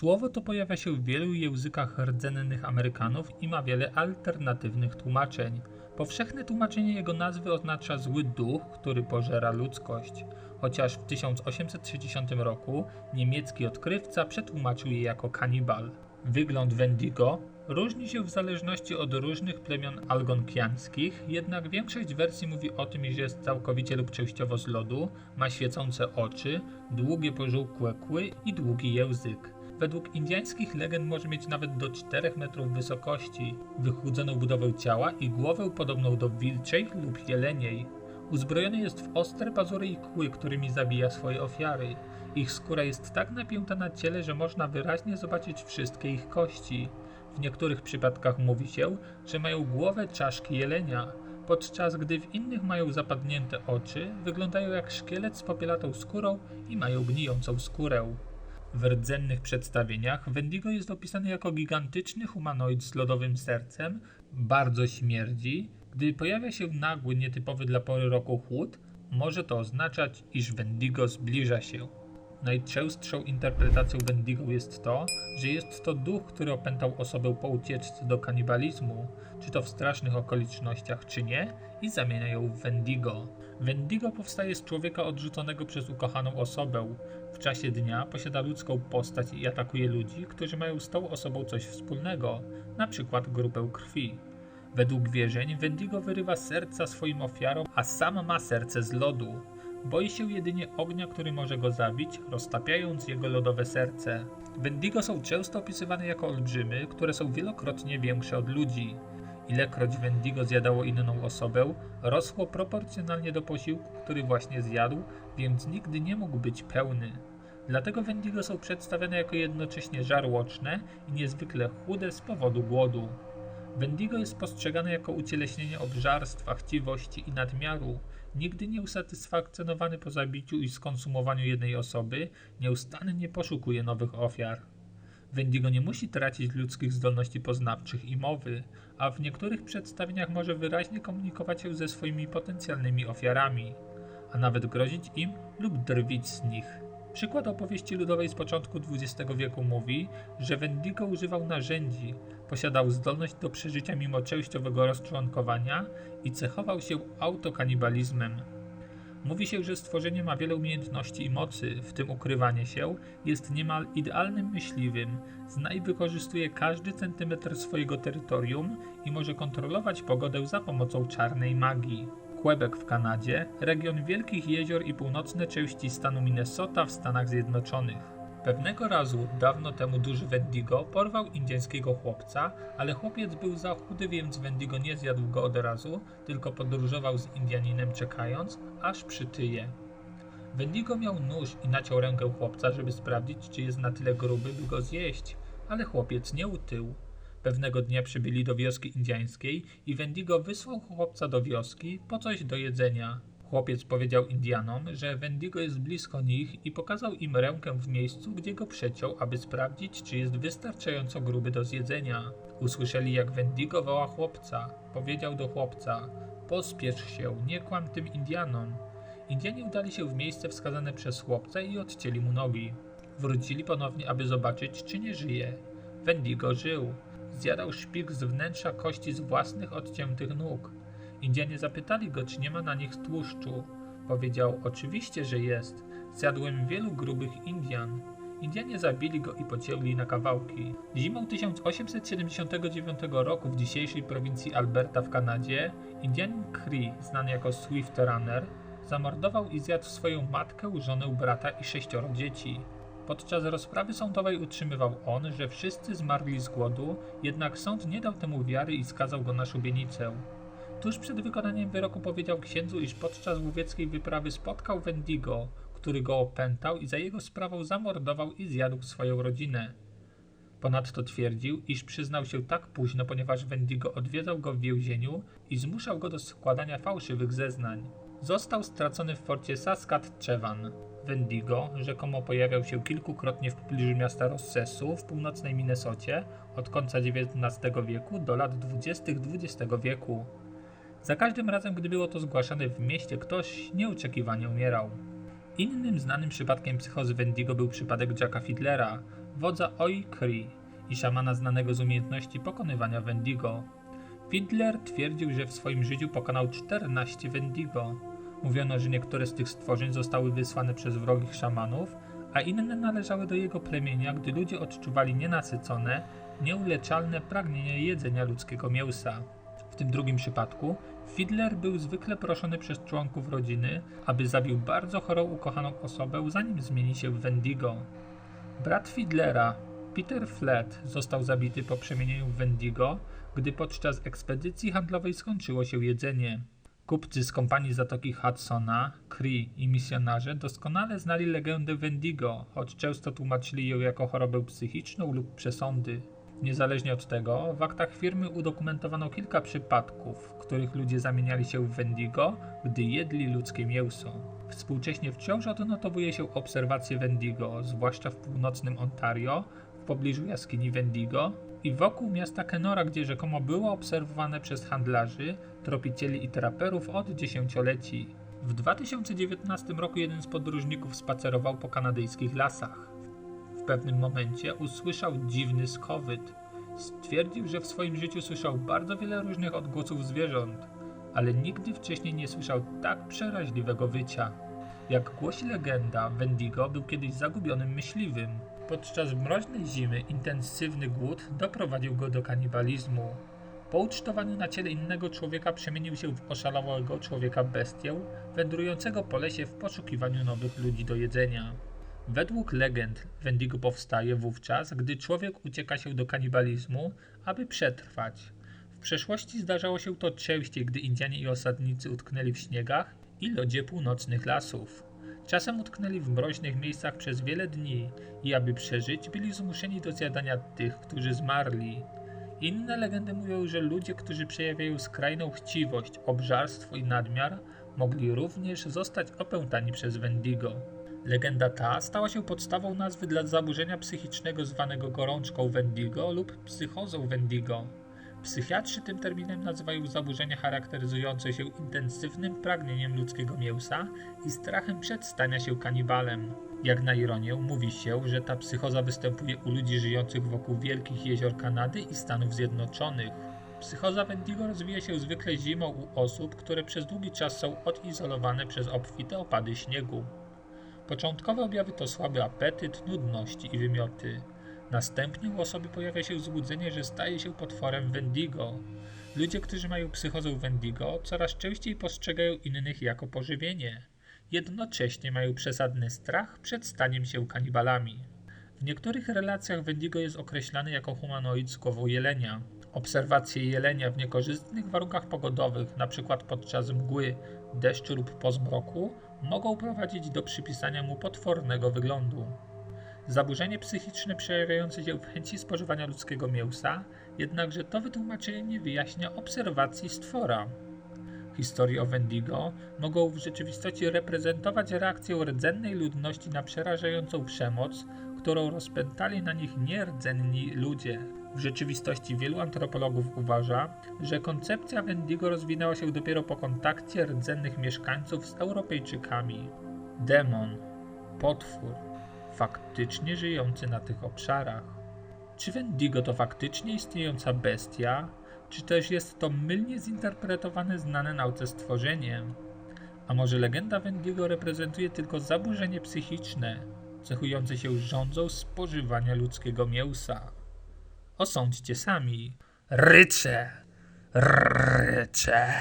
Słowo to pojawia się w wielu językach rdzennych Amerykanów i ma wiele alternatywnych tłumaczeń. Powszechne tłumaczenie jego nazwy oznacza zły duch, który pożera ludzkość, chociaż w 1860 roku niemiecki odkrywca przetłumaczył je jako kanibal. Wygląd Wendigo różni się w zależności od różnych plemion algonkiańskich, jednak większość wersji mówi o tym, iż jest całkowicie lub częściowo z lodu, ma świecące oczy, długie pożółkłe kły i długi język. Według indyjskich legend może mieć nawet do 4 metrów wysokości, wychudzoną budowę ciała i głowę podobną do wilczej lub jeleniej. Uzbrojony jest w ostre pazury i kły, którymi zabija swoje ofiary. Ich skóra jest tak napięta na ciele, że można wyraźnie zobaczyć wszystkie ich kości. W niektórych przypadkach mówi się, że mają głowę czaszki jelenia, podczas gdy w innych mają zapadnięte oczy, wyglądają jak szkielet z popielatą skórą i mają gnijącą skórę. W rdzennych przedstawieniach Wendigo jest opisany jako gigantyczny humanoid z lodowym sercem, bardzo śmierdzi. Gdy pojawia się nagły, nietypowy dla pory roku chłód, może to oznaczać, iż Wendigo zbliża się. Najczęstszą interpretacją Wendigo jest to, że jest to duch, który opętał osobę po ucieczce do kanibalizmu, czy to w strasznych okolicznościach, czy nie, i zamienia ją w Wendigo. Wendigo powstaje z człowieka odrzuconego przez ukochaną osobę. W czasie dnia posiada ludzką postać i atakuje ludzi, którzy mają z tą osobą coś wspólnego, przykład grupę krwi. Według wierzeń Wendigo wyrywa serca swoim ofiarom, a sam ma serce z lodu. Boi się jedynie ognia, który może go zabić, roztapiając jego lodowe serce. Wendigo są często opisywane jako olbrzymy, które są wielokrotnie większe od ludzi. Ilekroć Wendigo zjadało inną osobę, rosło proporcjonalnie do posiłku, który właśnie zjadł, więc nigdy nie mógł być pełny. Dlatego Wendigo są przedstawiane jako jednocześnie żarłoczne i niezwykle chude z powodu głodu. Wendigo jest postrzegane jako ucieleśnienie obżarstwa, chciwości i nadmiaru. Nigdy nie usatysfakcjonowany po zabiciu i skonsumowaniu jednej osoby, nieustannie poszukuje nowych ofiar. Wendigo nie musi tracić ludzkich zdolności poznawczych i mowy, a w niektórych przedstawieniach może wyraźnie komunikować się ze swoimi potencjalnymi ofiarami, a nawet grozić im lub drwić z nich. Przykład opowieści ludowej z początku XX wieku mówi, że Wendigo używał narzędzi, posiadał zdolność do przeżycia mimo częściowego rozczłonkowania i cechował się autokanibalizmem. Mówi się, że stworzenie ma wiele umiejętności i mocy, w tym ukrywanie się, jest niemal idealnym myśliwym, zna i wykorzystuje każdy centymetr swojego terytorium i może kontrolować pogodę za pomocą czarnej magii. Quebec w Kanadzie, region Wielkich Jezior i północne części stanu Minnesota w Stanach Zjednoczonych. Pewnego razu, dawno temu duży Wendigo porwał indyjskiego chłopca, ale chłopiec był za chudy, więc Wendigo nie zjadł go od razu, tylko podróżował z Indianinem czekając, aż przytyje. Wendigo miał nóż i naciął rękę chłopca, żeby sprawdzić, czy jest na tyle gruby, by go zjeść, ale chłopiec nie utył. Pewnego dnia przybyli do wioski indyjskiej i Wendigo wysłał chłopca do wioski po coś do jedzenia. Chłopiec powiedział Indianom, że Wendigo jest blisko nich i pokazał im rękę w miejscu, gdzie go przeciął, aby sprawdzić, czy jest wystarczająco gruby do zjedzenia. Usłyszeli, jak Wendigo woła chłopca. Powiedział do chłopca: Pospiesz się, nie kłam tym Indianom. Indianie udali się w miejsce wskazane przez chłopca i odcięli mu nogi. Wrócili ponownie, aby zobaczyć, czy nie żyje. Wendigo żył. Zjadał szpik z wnętrza kości z własnych odciętych nóg. Indianie zapytali go, czy nie ma na nich tłuszczu. Powiedział, oczywiście, że jest. Zjadłem wielu grubych Indian. Indianie zabili go i pocięli na kawałki. Zimą 1879 roku w dzisiejszej prowincji Alberta w Kanadzie Indianin Cree, znany jako Swift Runner, zamordował i zjadł swoją matkę, żonę, brata i sześcioro dzieci. Podczas rozprawy sądowej utrzymywał on, że wszyscy zmarli z głodu, jednak sąd nie dał temu wiary i skazał go na szubienicę. Tuż przed wykonaniem wyroku powiedział księdzu, iż podczas łowieckiej wyprawy spotkał Wendigo, który go opętał i za jego sprawą zamordował i zjadł swoją rodzinę. Ponadto twierdził, iż przyznał się tak późno, ponieważ Wendigo odwiedzał go w więzieniu i zmuszał go do składania fałszywych zeznań. Został stracony w forcie Saskatchewan. Wendigo rzekomo pojawiał się kilkukrotnie w pobliżu miasta Rossesu w północnej Minnesocie od końca XIX wieku do lat 20. XX wieku. Za każdym razem, gdy było to zgłaszane w mieście, ktoś nieoczekiwanie umierał. Innym znanym przypadkiem psychozy Wendigo był przypadek Jacka Fiedlera. wodza Oi Kree i szamana znanego z umiejętności pokonywania Wendigo. Fiddler twierdził, że w swoim życiu pokonał 14 Wendigo. Mówiono, że niektóre z tych stworzeń zostały wysłane przez wrogich szamanów, a inne należały do jego plemienia, gdy ludzie odczuwali nienasycone, nieuleczalne pragnienie jedzenia ludzkiego mięsa. W tym drugim przypadku Fiddler był zwykle proszony przez członków rodziny, aby zabił bardzo chorą ukochaną osobę, zanim zmieni się w Wendigo. Brat Fiddlera, Peter Flett, został zabity po przemienieniu w Wendigo, gdy podczas ekspedycji handlowej skończyło się jedzenie. Kupcy z kompanii Zatoki Hudsona, Cree i misjonarze doskonale znali legendę Wendigo, choć często tłumaczyli ją jako chorobę psychiczną lub przesądy. Niezależnie od tego, w aktach firmy udokumentowano kilka przypadków, w których ludzie zamieniali się w Wendigo, gdy jedli ludzkie mięso. Współcześnie wciąż odnotowuje się obserwacje Wendigo, zwłaszcza w północnym Ontario, w pobliżu jaskini Wendigo i wokół miasta Kenora, gdzie rzekomo było obserwowane przez handlarzy, tropicieli i traperów od dziesięcioleci. W 2019 roku jeden z podróżników spacerował po kanadyjskich lasach. W pewnym momencie usłyszał dziwny skowyt. Stwierdził, że w swoim życiu słyszał bardzo wiele różnych odgłosów zwierząt, ale nigdy wcześniej nie słyszał tak przeraźliwego wycia. Jak głosi legenda, Wendigo był kiedyś zagubionym myśliwym. Podczas mroźnej zimy intensywny głód doprowadził go do kanibalizmu. Po ucztowaniu na ciele innego człowieka przemienił się w oszalałego człowieka bestię, wędrującego po lesie w poszukiwaniu nowych ludzi do jedzenia. Według legend Wendigo powstaje wówczas, gdy człowiek ucieka się do kanibalizmu, aby przetrwać. W przeszłości zdarzało się to częściej, gdy Indianie i osadnicy utknęli w śniegach i lodzie północnych lasów. Czasem utknęli w mroźnych miejscach przez wiele dni i aby przeżyć, byli zmuszeni do zjadania tych, którzy zmarli. Inne legendy mówią, że ludzie, którzy przejawiają skrajną chciwość, obżarstwo i nadmiar, mogli również zostać opętani przez Wendigo. Legenda ta stała się podstawą nazwy dla zaburzenia psychicznego zwanego gorączką Wendigo lub psychozą Wendigo. Psychiatrzy tym terminem nazywają zaburzenia charakteryzujące się intensywnym pragnieniem ludzkiego mięsa i strachem przed stania się kanibalem. Jak na ironię, mówi się, że ta psychoza występuje u ludzi żyjących wokół wielkich jezior Kanady i Stanów Zjednoczonych. Psychoza Wendigo rozwija się zwykle zimą u osób, które przez długi czas są odizolowane przez obfite opady śniegu. Początkowe objawy to słaby apetyt, nudności i wymioty. Następnie u osoby pojawia się złudzenie, że staje się potworem Wendigo. Ludzie, którzy mają psychozę Wendigo, coraz częściej postrzegają innych jako pożywienie. Jednocześnie mają przesadny strach przed staniem się kanibalami. W niektórych relacjach Wendigo jest określany jako humanoid z głową jelenia. Obserwacje jelenia w niekorzystnych warunkach pogodowych, np. podczas mgły, deszczu lub po zmroku, mogą prowadzić do przypisania mu potwornego wyglądu. Zaburzenie psychiczne przejawiające się w chęci spożywania ludzkiego mięsa, jednakże to wytłumaczenie nie wyjaśnia obserwacji stwora. Historie o Wendigo mogą w rzeczywistości reprezentować reakcję rdzennej ludności na przerażającą przemoc, którą rozpętali na nich nierdzenni ludzie. W rzeczywistości wielu antropologów uważa, że koncepcja Wendigo rozwinęła się dopiero po kontakcie rdzennych mieszkańców z Europejczykami. Demon, potwór, faktycznie żyjący na tych obszarach. Czy Wendigo to faktycznie istniejąca bestia, czy też jest to mylnie zinterpretowane znane nauce stworzenie? A może legenda Wendigo reprezentuje tylko zaburzenie psychiczne, cechujące się rządzą spożywania ludzkiego mięsa? Osądźcie sami. Rycze, rycze.